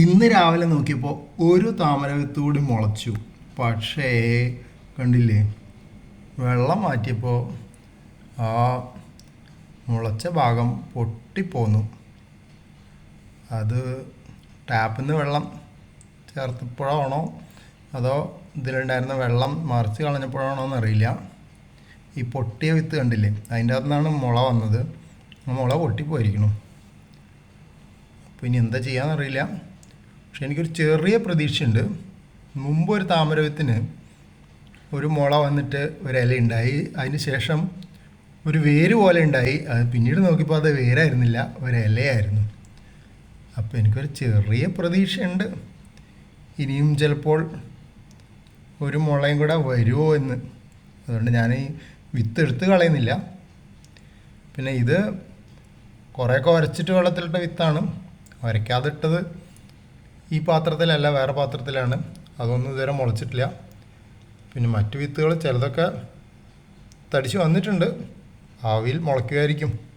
ഇന്ന് രാവിലെ നോക്കിയപ്പോൾ ഒരു താമര വിത്ത് മുളച്ചു. പക്ഷേ കണ്ടില്ലേ? വെള്ളം മാറ്റിയപ്പോൾ ആ മുളച്ച ഭാഗം പൊട്ടിപ്പോന്നു. അത് ടാപ്പിൽ നിന്ന് വെള്ളം ചേർത്തപ്പോഴാണോ? അതോ ഇതിലുണ്ടായിരുന്ന വെള്ളം മറിച്ച് കളഞ്ഞപ്പോഴാണോ എന്നറിയില്ല. ഈ പൊട്ടിയ വിത്ത് കണ്ടില്ലേ? അതിന്റെ അകത്തു നിന്നാണ് മുള വന്നത്. ആ മുള പൊട്ടിപ്പോയിരിക്കണം അപ്പോൾ ഇനി എന്താ ചെയ്യാന്നറിയില്ല. പക്ഷെ എനിക്കൊരു ചെറിയ പ്രതീക്ഷയുണ്ട്. മുമ്പ് ഒരു താമരവിത്തിന് ഒരു മുള വന്നിട്ട് ഒരു ഇല ഉണ്ടായി. അതിന് ശേഷം ഒരു വേര് പോലെ ഉണ്ടായി. അത് പിന്നീട് നോക്കിയപ്പോൾ അത് വേരായിരുന്നില്ല. ഒരു ഇലയായിരുന്നു. അപ്പോൾ എനിക്കൊരു ചെറിയ പ്രതീക്ഷയുണ്ട്. ഇനിയും ചിലപ്പോൾ ഒരു മുളയും കൂടെ വരുമോ എന്ന്. അതുകൊണ്ട് ഞാൻ ഈ വിത്ത് എടുത്ത് കളയുന്നില്ല. പിന്നെ ഇത് കുറേയൊക്കെ ഉരച്ചിട്ട് വെള്ളത്തിലിട്ട വിത്താണ്. ഉരയ്ക്കാതിട്ടത് ഈ പാത്രത്തിലല്ല വേറെ പാത്രത്തിലാണ്. അതൊന്നും ഇതുവരെ മുളച്ചിട്ടില്ല. പിന്നെ മറ്റു വിത്തുകൾ ചിലതൊക്കെ തടിച്ച് വന്നിട്ടുണ്ട്. ആവിയിൽ മുളയ്ക്കുമായിരിക്കും.